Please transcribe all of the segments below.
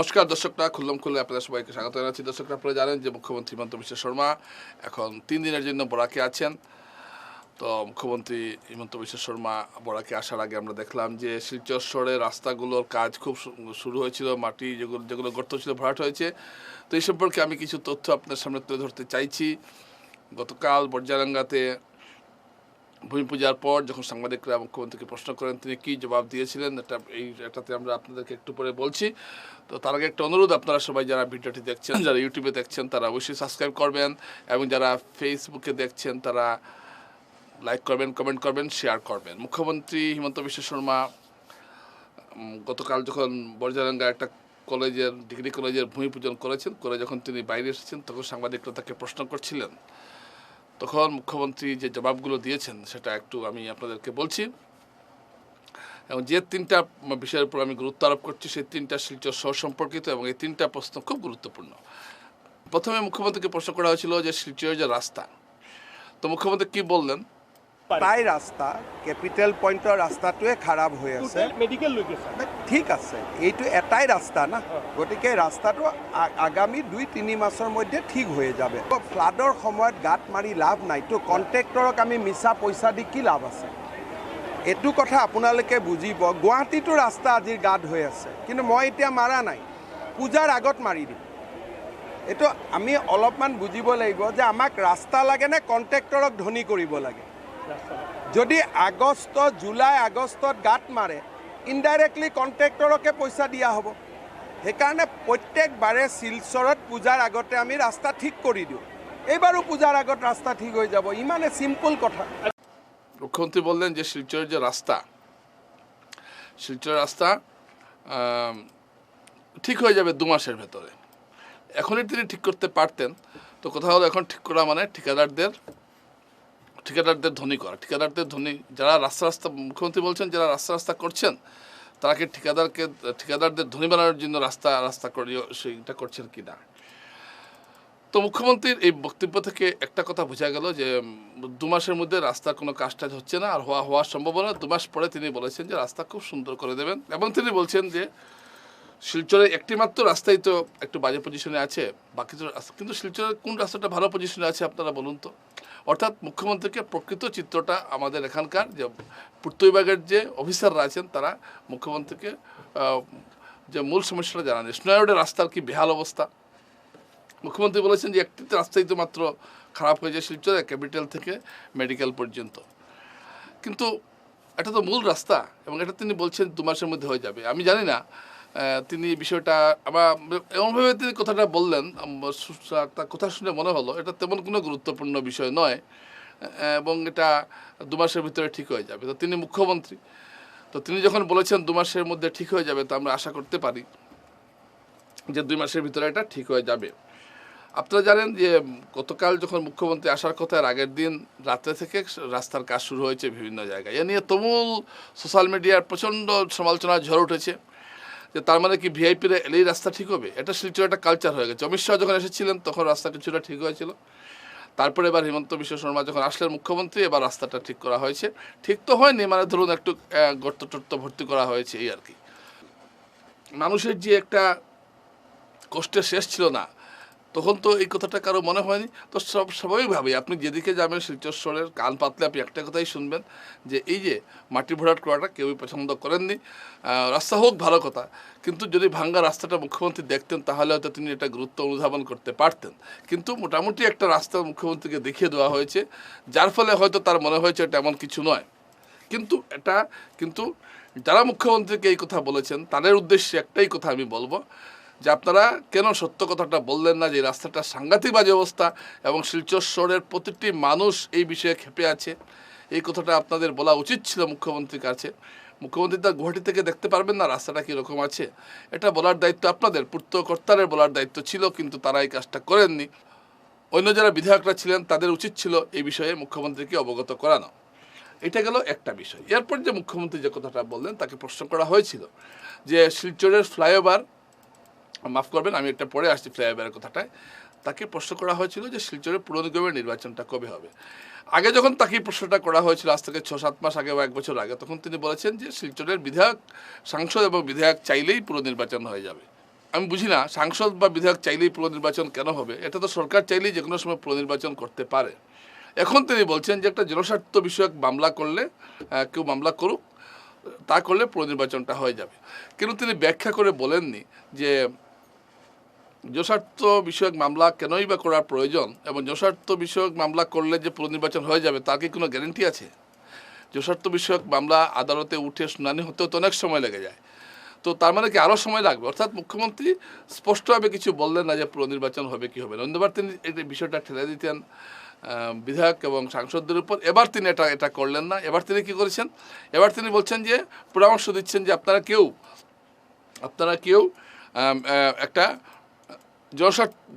নমস্কার, দর্শকরা খুল্লম খুল্লে আপনাদের সবাইকে স্বাগত জানাচ্ছি। দর্শকরা আপনারা জানেন যে মুখ্যমন্ত্রী হিমন্ত বিশ্ব শর্মা এখন তিন দিনের জন্য বরাকে আছেন। তো মুখ্যমন্ত্রী হিমন্ত বিশ্ব শর্মা বরাকে আসার আগে আমরা দেখলাম যে শিলচর শহরে রাস্তাগুলোর কাজ খুব শুরু হয়েছিল, মাটি যেগুলো যেগুলো গর্ত ছিল, ভরাট হয়েছে। তো এই সম্পর্কে আমি কিছু তথ্য আপনার সামনে তুলে ধরতে চাইছি। গতকাল বর্জারাঙ্গাতে ভূমি পূজার পর যখন সাংবাদিকরা মুখ্যমন্ত্রীকে প্রশ্ন করেন, তিনি কি জবাব দিয়েছিলেন? এটা এই এটাতে আমরা আপনাদেরকে একটু পরে বলছি। তো তার আগে একটা অনুরোধ, আপনারা সবাই যারা ভিডিওটি দেখছেন, যারা ইউটিউবে দেখছেন, তারা অবশ্যই সাবস্ক্রাইব করবেন এবং যারা ফেসবুকে দেখছেন, তারা লাইক করবেন, কমেন্ট করবেন, শেয়ার করবেন। মুখ্যমন্ত্রী হিমন্ত বিশ্ব শর্মা গতকাল যখন বর্জারাঙ্গা একটা কলেজের, ডিগ্রি কলেজের ভূমি পূজন করেছেন, করে যখন তিনি বাইরে এসেছেন, তখন সাংবাদিকরা তাকে প্রশ্ন করছিলেন। তখন মুখ্যমন্ত্রী যে জবাবগুলো দিয়েছেন, সেটা একটু আমি আপনাদেরকে বলছি। এবং যে তিনটা বিষয়ের উপর আমি গুরুত্ব আরোপ করছি, সেই তিনটা শিলচর শহর সম্পর্কিত এবং এই তিনটা প্রশ্ন খুব গুরুত্বপূর্ণ। প্রথমে মুখ্যমন্ত্রীকে প্রশ্ন করা হয়েছিল যে শিলচরের যে রাস্তা, তো মুখ্যমন্ত্রী কী বললেন? প্ৰায় ৰাস্তা কেপিটেল পইণ্টৰ ৰাস্তাটোৱে খাৰাপ হৈ আছে। ঠিক আছে এইটো এটাই ৰাস্তা না। গতিকে ৰাস্তাটো আগামী দুই তিনি মাছৰ মধ্যে ঠিক হৈ যাব। ফ্লাডৰ সময়ত গাঁত মাৰি লাভ নাইতো কণ্ট্ৰেক্টৰক আমি মিছা পইচা দি কি লাভ আছে? এইটো কথা আপোনালোকে বুজিব। গুৱাহাটীতো ৰাস্তা আজিৰ গাঁত হৈ আছে। কিন্তু মই এতিয়া মাৰা নাই। পূজাৰ আগত মাৰি দিম। এইটো আমি অলপমান বুজিব লাগিব যে আমাক ৰাস্তা লাগে নে কণ্ট্ৰেক্টৰক ধনী কৰিব লাগে? যদি আগষ্ট, জুলাই, আগষ্টত গাঁত মাৰে ইনডাইৰেক্টলি কণ্ট্ৰেক্টৰকে পইচা দিয়া হ'ব। সেইকাৰণে প্ৰত্যেকবাৰে শিলচৰত পূজাৰ আগতে আমি ৰাস্তা ঠিক কৰি দিওঁ। এইবাৰো পূজাৰ আগত ৰাস্তা ঠিক হৈ যাব। ইমানে চিম্পল কথা। মুখ্যমন্ত্রী বললেন যে শিলচরের যে রাস্তা শিলচরের রাস্তা ঠিক হয়ে যাবে দু মাসের ভেতরে। এখনই তিনি ঠিক করতে পারতেন। তো কোথাও এখন ঠিক করা মানে ঠিকাদারদের ঠিকাদারদের ধনী করা। ঠিকাদারদের ধনী, যারা রাস্তা রাস্তা, মুখ্যমন্ত্রী বলছেন, যারা রাস্তা রাস্তা করছেন তারা কি ঠিকাদারকে, ঠিকাদারদের ধনী বানানোর জন্য রাস্তা রাস্তা সেইটা করছেন কি না তো মুখ্যমন্ত্রীর এই বক্তব্য থেকে একটা কথা বোঝা গেল যে, দু মাসের মধ্যে রাস্তার কোনো কাজ টাজ হচ্ছে না, আর হওয়া, হওয়ার সম্ভাবনা। দু মাস পরে তিনি বলেছেন যে, রাস্তা খুব সুন্দর করে দেবেন। এবং তিনি বলছেন যে, শিলচরে একটি মাত্র রাস্তাই তো একটু বাজে পজিশনে আছে, বাকি তো কিন্তু শিলচরের কোন রাস্তাটা ভালো পজিশনে আছে আপনারা বলুন তো। অর্থাৎ মুখ্যমন্ত্রীকে প্রকৃত চিত্রটা আমাদের এখানকার যে পূর্ত বিভাগের যে অফিসাররা আছেন, তারা মুখ্যমন্ত্রীকে যে মূল সমস্যাটা জানান স্নোয়ারোডের রাস্তার কি বেহাল অবস্থা? মুখ্যমন্ত্রী বলেছেন যে একটি রাস্তাই তো মাত্র খারাপ হয়ে যায় শিলচরে ক্যাপিটাল থেকে মেডিকেল পর্যন্ত। কিন্তু এটা তো মূল রাস্তা এবং এটা তিনি বলছেন দু মাসের মধ্যে হয়ে যাবে। আমি জানি না তিনি বিষয়টা আবার এমনভাবে তিনি কথাটা বললেন তার কথা শুনে মনে হলো, এটা তেমন কোনো গুরুত্বপূর্ণ বিষয় নয় এবং এটা দু মাসের ভিতরে ঠিক হয়ে যাবে। তো তিনি মুখ্যমন্ত্রী, তো তিনি যখন বলেছেন দু মাসের মধ্যে ঠিক হয়ে যাবে, তো আমরা আশা করতে পারি যে দুই মাসের ভিতরে এটা ঠিক হয়ে যাবে। আপনারা জানেন যে গতকাল যখন মুখ্যমন্ত্রী আসার কথা আগের দিন রাত্রে থেকে রাস্তার কাজ শুরু হয়েছে বিভিন্ন জায়গায়। এ নিয়ে তুমুল সোশ্যাল মিডিয়ার প্রচণ্ড সমালোচনা ঝড় উঠেছে। যে তার মানে কি ভিআইপিরা এলেই রাস্তা ঠিক হবে? এটা শিলচর একটা কালচার হয়ে গেছে। অমিত শাহ যখন এসেছিলেন, তখন রাস্তা কিছুটা ঠিক হয়েছিল। তারপরে এবার হিমন্ত বিশ্ব শর্মা যখন আসলেন মুখ্যমন্ত্রী, এবার রাস্তাটা ঠিক করা হয়েছে। ঠিক তো হয়নি মানে ধরুন একটু গর্ত টর্ত ভর্তি করা হয়েছে এই আর কি। মানুষের যে একটা কষ্টের শেষ ছিল না তখন তো এই কথাটা কারও মনে হয়নি। তো সব স্বাভাবিকভাবেই আপনি যেদিকে যাবেন শিলচরের কান পাতলে আপনি একটা কথাই শুনবেন যে এই যে মাটি ভরাট করাটা কেউই পছন্দ করেননি। রাস্তা হোক, ভালো কথা। কিন্তু যদি ভাঙ্গা রাস্তাটা মুখ্যমন্ত্রী দেখতেন, তাহলে হয়তো তিনি এটা গুরুত্ব অনুধাবন করতে পারতেন। কিন্তু মোটামুটি একটা রাস্তা মুখ্যমন্ত্রীকে দেখিয়ে দেওয়া হয়েছে, যার ফলে হয়তো তার মনে হয়েছে এটা এমন কিছু নয়। কিন্তু এটা, কিন্তু যারা মুখ্যমন্ত্রীকে এই কথা বলেছেন, তাদের উদ্দেশ্যে একটাই কথা আমি বলব যে আপনারা কেন সত্য কথাটা বললেন না যে রাস্তাটা সাংঘাতিক বাজে অবস্থা এবং শিলচর শহরের প্রতিটি মানুষ এই বিষয়ে ক্ষেপে আছে? এই কথাটা আপনাদের বলা উচিত ছিল মুখ্যমন্ত্রীর কাছে। মুখ্যমন্ত্রী তার গুয়াহাটি থেকে দেখতে পারবেন না রাস্তাটা কীরকম আছে। এটা বলার দায়িত্ব আপনাদের। পূর্ত কর্তারের বলার দায়িত্ব ছিল, কিন্তু তারা এই কাজটা করেননি। অন্য যারা বিধায়করা ছিলেন, তাদের উচিত ছিল এই বিষয়ে মুখ্যমন্ত্রীকে অবগত করানো। এটা গেল একটা বিষয়। এরপর যে মুখ্যমন্ত্রী যে কথাটা বললেন, তাকে প্রশ্ন করা হয়েছিল যে শিলচরের ফ্লাইওভার মাফ করবেন, আমি একটা পরে আসছি ফ্লাইওভারের কথাটায়। তাকে প্রশ্ন করা হয়েছিল যে শিলচরের পুর নিগমের নির্বাচনটা কবে হবে? আগে যখন তাকে প্রশ্নটা করা হয়েছিল, আজ থেকে ছ সাত মাস আগে বা এক বছর আগে, তখন তিনি বলেছেন যে শিলচরের বিধায়ক, সাংসদ এবং বিধায়ক চাইলেই পুরো নির্বাচন হয়ে যাবে। আমি বুঝি না, সাংসদ বা বিধায়ক চাইলেই পুনর্নির্বাচন কেন হবে? এটা তো সরকার চাইলেই যে কোনো সময় পুনর্নির্বাচন করতে পারে। এখন তিনি বলছেন যে একটা জনস্বার্থ বিষয়ক মামলা করলে কেউ মামলা করুক, তা করলে পুনর্নির্বাচনটা হয়ে যাবে। কিন্তু তিনি ব্যাখ্যা করে বলেননি যে যশার্থ বিষয়ক মামলা কেনই বা করার প্রয়োজন এবং যশার্থ বিষয়ক মামলা করলে যে পুনর্নির্বাচন হয়ে যাবে, তার কি কোনো গ্যারেন্টি আছে? যশার্থ বিষয়ক মামলা আদালতে উঠে শুনানি হতেও তো অনেক সময় লেগে যায়। তো তার মানে কি আরও সময় লাগবে? অর্থাৎ মুখ্যমন্ত্রী স্পষ্টভাবে কিছু বললেন না যে পুনর্নির্বাচন হবে কি হবে না। অন্যবার তিনি এই বিষয়টা ঠেলে দিতেন বিধায়ক এবং সাংসদদের উপর। এবার তিনি এটা এটা করলেন না। এবার তিনি কি করেছেন? এবার তিনি বলছেন যে, পরামর্শ দিচ্ছেন যে আপনারা কেউ আপনারা কেউ একটা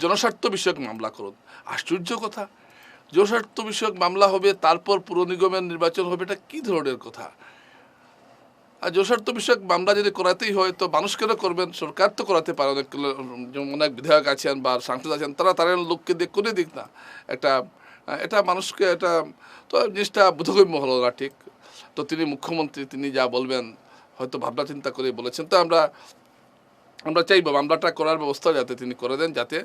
জনস্বার্থ বিষয়ক মামলা করুন। আশ্চর্য কথা। জনস্বার্থ বিষয়ক মামলা হবে, তারপর পুর নিগমের নির্বাচন হবে, এটা কী ধরনের কথা? আর জনস্বার্থ বিষয়ক মামলা যদি করাতেই হয়, তো মানুষ কেন করবেন? সরকার তো করাতে পারে অনেক অনেক বিধায়ক আছেন বা সাংসদ আছেন, তারা তাদের লোককে দিয়ে করে দিক না। একটা, এটা মানুষকে এটা তো জিনিসটা বোধগম্য হলো না ঠিক। তো তিনি মুখ্যমন্ত্রী, তিনি যা বলবেন, হয়তো ভাবনা চিন্তা করে বলেছেন। তো আমরা আমরা চাইব মামলাটা করার ব্যবস্থা যাতে তিনি করে দেন, যাতে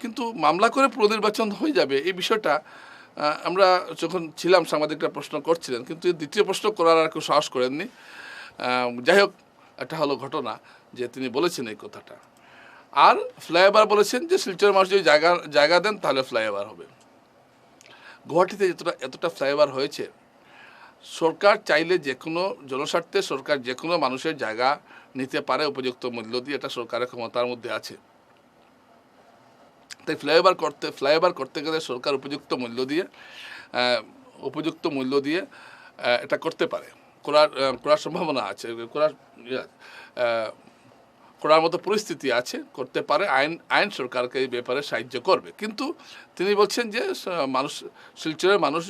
কিন্তু মামলা করে পুনর্নির্বাচন হয়ে যাবে এই বিষয়টা আমরা যখন ছিলাম, সাংবাদিকরা প্রশ্ন করছিলেন, কিন্তু দ্বিতীয় প্রশ্ন করার আর কেউ সাহস করেননি। যাই হোক, একটা হলো ঘটনা যে তিনি বলেছেন এই কথাটা। আর ফ্লাইওভার বলেছেন যে, শিলচর মানুষ যদি জায়গা জায়গা দেন, তাহলে ফ্লাইওভার হবে। গুয়াহাটিতে যতটা, এতটা ফ্লাইওভার হয়েছে, সরকার চাইলে যে কোনো জনস্বার্থে সরকার যে কোনো মানুষের জায়গা নিতে পারে উপযুক্ত মূল্য দিয়ে এটা সরকারের ক্ষমতার মধ্যে আছে। তাই ফ্লাইওভার করতে ফ্লাইওভার করতে গেলে সরকার উপযুক্ত মূল্য দিয়ে উপযুক্ত মূল্য দিয়ে এটা করতে পারে। করার করার সম্ভাবনা আছে, করার করার মতো পরিস্থিতি আছে, করতে পারে, আইন আইন সরকারকে এই ব্যাপারে সাহায্য করবে। কিন্তু তিনি বলছেন যে মানুষ, শিলচরের মানুষ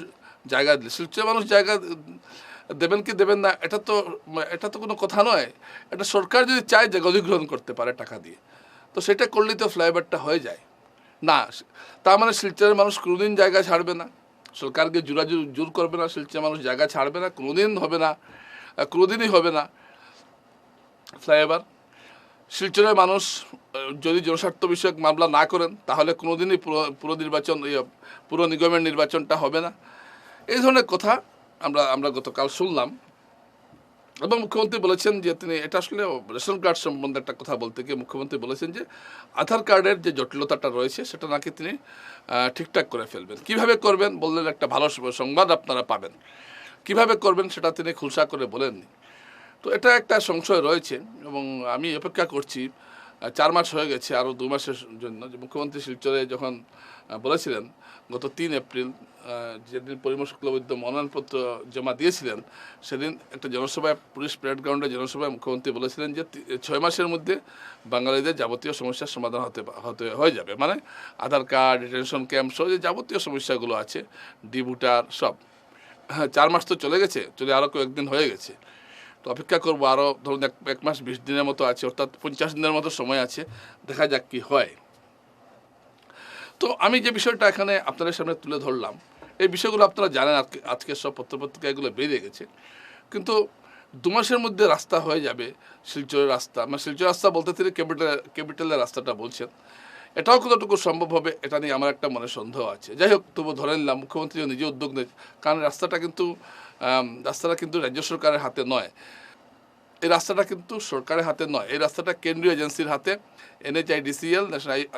জায়গা দিলে শিলচরের মানুষ জায়গা দেবেন কি দেবেন না এটা তো এটা তো কোনো কথা নয়। এটা সরকার যদি চায় যে অধিগ্রহণ করতে পারে টাকা দিয়ে তো সেটা করলেই তো ফ্লাইওভারটা হয়ে যায়। না তার মানে শিলচরের মানুষ কোনোদিন জায়গা ছাড়বে না। সরকারকে জোরা জোর করবে না শিলচরের মানুষ জায়গা ছাড়বে না কোনোদিন হবে না কোনোদিনই হবে না। ফ্লাইওভার শিলচরের মানুষ যদি জনস্বার্থ বিষয়ক মামলা না করেন তাহলে কোনোদিনই পুরো পুরো নির্বাচন ইয়ে, পুরো নিগমের নির্বাচনটা হবে না। এই ধরনের কথা আমরা আমরা গতকাল শুনলাম। এবং মুখ্যমন্ত্রী বলেছেন যে তিনি, এটা আসলে রেশন কার্ড সম্বন্ধে একটা কথা বলতে গিয়ে মুখ্যমন্ত্রী বলেছেন যে আধার কার্ডের যে জটিলতাটা রয়েছে, সেটা নাকি তিনি ঠিকঠাক করে ফেলবেন। কীভাবে করবেন বললেন একটা ভালো সংবাদ আপনারা পাবেন। কীভাবে করবেন সেটা তিনি খুলসা করে বলেননি। তো এটা একটা সংশয় রয়েছে এবং আমি অপেক্ষা করছি চার মাস হয়ে গেছে, আরও দু মাসের জন্য যে মুখ্যমন্ত্রী শিলচরে যখন বলেছিলেন গত তিন এপ্রিল যেদিন পরিমল শুক্লবৈদ্য মনোনয়নপত্র জমা দিয়েছিলেন, সেদিন একটা জনসভায়, পুলিশ প্যারেড গ্রাউন্ডে জনসভায় মুখ্যমন্ত্রী বলেছিলেন যে ছয় মাসের মধ্যে বাঙালিদের যাবতীয় সমস্যার সমাধান হতে হতে, হয়ে যাবে। মানে আধার কার্ড ডিটেনশন ক্যাম্প সহ যে যাবতীয় সমস্যাগুলো আছে ডিভুটার সব। হ্যাঁ চার মাস তো চলে গেছে, চলে আরও কয়েকদিন হয়ে গেছে। তো অপেক্ষা করব আরও ধরুন এক এক মাস বিশ দিনের মতো আছে, অর্থাৎ পঞ্চাশ দিনের মতো সময় আছে, দেখা যাক কি হয়। তো আমি যে বিষয়টা এখানে আপনাদের সামনে তুলে ধরলাম, এই বিষয়গুলো আপনারা জানেন আজকে আজকে সব পত্রপত্রিকা এগুলো বেরিয়ে গেছে। কিন্তু দু মাসের মধ্যে রাস্তা হয়ে যাবে, শিলচরের রাস্তা। মানে শিলচর রাস্তা বলতে তিনি ক্যাপিটাল, ক্যাপিটালের রাস্তাটা বলছেন। এটাও কতটুকু সম্ভব হবে, এটা নিয়ে আমার একটা মনে সন্দেহ আছে। যাই হোক, তবু ধরে নিলাম, মুখ্যমন্ত্রীও নিজে উদ্যোগ নেই কারণ রাস্তাটা কিন্তু রাস্তাটা কিন্তু রাজ্য সরকারের হাতে নয়। এই রাস্তাটা কিন্তু সরকারের হাতে নয়। এই রাস্তাটা কেন্দ্রীয় এজেন্সির হাতে। NHIDCL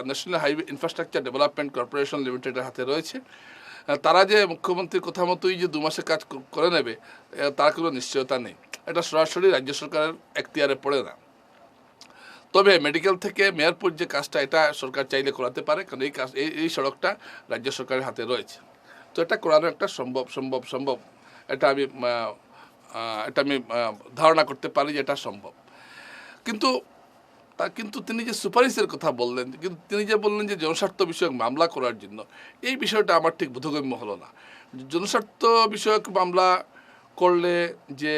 national highway infrastructure development corporation লিমিটেডের হাতে রয়েছে। তারা যে মুখ্যমন্ত্রীর কথা মতোই যে দু মাসে কাজ করে নেবে তার কোনো নিশ্চয়তা নেই। এটা সরাসরি রাজ্য সরকারের এখতিয়ারে পড়ে না। তবে মেডিকেল থেকে মেয়রপুর যে কাজটা, এটা সরকার চাইলে করাতে পারে, কারণ এই কাজ, এই এই সড়কটা রাজ্য সরকারের হাতে রয়েছে। তো এটা করানো একটা সম্ভব সম্ভব সম্ভব। এটা আমি এটা আমি ধারণা করতে পারি যে এটা সম্ভব। কিন্তু তা, কিন্তু তিনি যে সুপারিশের কথা বললেন, কিন্তু তিনি যে বললেন যে জনস্বার্থ বিষয়ক মামলা করার জন্য, এই বিষয়টা আমার ঠিক বোধগম্য হলো না। জনস্বার্থ বিষয়ক মামলা করলে যে,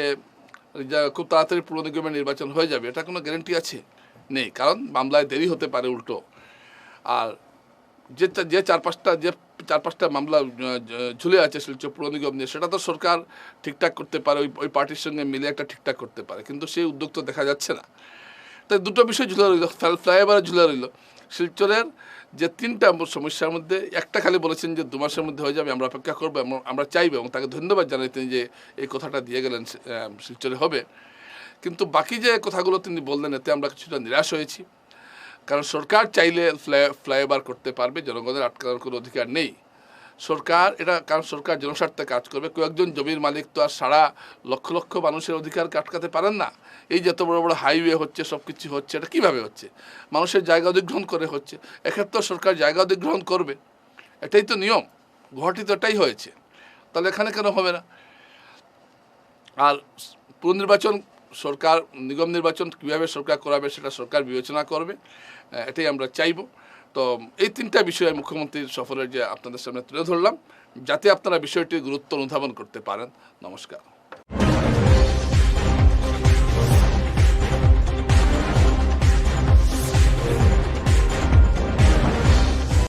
যা খুব তাড়াতাড়ি পুর নিগমের নির্বাচন হয়ে যাবে, এটা কোনো গ্যারেন্টি আছে? নেই, কারণ মামলায় দেরি হতে পারে উল্টো। আর যে যে চার পাঁচটা, যে চার পাঁচটা মামলা ঝুলে আছে শিলচর পুর নিগম নিয়ে সেটা তো সরকার ঠিকঠাক করতে পারে, ওই ওই পার্টির সঙ্গে মিলে একটা ঠিকঠাক করতে পারে, কিন্তু সেই উদ্যোগ তো দেখা যাচ্ছে না। তাই দুটো বিষয় ঝুলে রইল ফ্লাইওভারে ঝুলে রইল। শিলচরের যে তিনটা সমস্যার মধ্যে একটা খালি বলেছেন যে দু মাসের মধ্যে হয়ে যাবে, আমরা অপেক্ষা করব, এবং আমরা চাইব, এবং তাকে ধন্যবাদ জানাই তিনি যে এই কথাটা দিয়ে গেলেন শিলচরে হবে। কিন্তু বাকি যে কথাগুলো তিনি বললেন, এতে আমরা কিছুটা নিরাশ হয়েছি। কারণ সরকার চাইলে ফ্লাই, ফ্লাইওভার করতে পারবে, জনগণের আটকানোর কোনো অধিকার নেই। সরকার, এটা কারণ সরকার জনস্বার্থে কাজ করবে। কয়েকজন জমির মালিক তো আর সারা লক্ষ লক্ষ মানুষের অধিকারকে আটকাতে পারেন না। এই যে এত বড় বড় হাইওয়ে হচ্ছে সব কিছু হচ্ছে, এটা কীভাবে হচ্ছে? মানুষের জায়গা অধিগ্রহণ করে হচ্ছে। এক্ষেত্রে সরকার জায়গা অধিগ্রহণ করবে। এটাই তো নিয়ম গুয়াহাটি তো এটাই হয়েছে। তাহলে এখানে কেন হবে না? আর পুনর্নির্বাচন সরকার, নিগম নির্বাচন কীভাবে সরকার করাবে সেটা সরকার বিবেচনা করবে এটাই আমরা চাইব। তো এই তিনটা বিষয়ে মুখ্যমন্ত্রীর সফরের যে আপনাদের সামনে তুলে ধরলাম, যাতে আপনারা বিষয়টির গুরুত্ব অনুধাবন করতে পারেন। নমস্কার।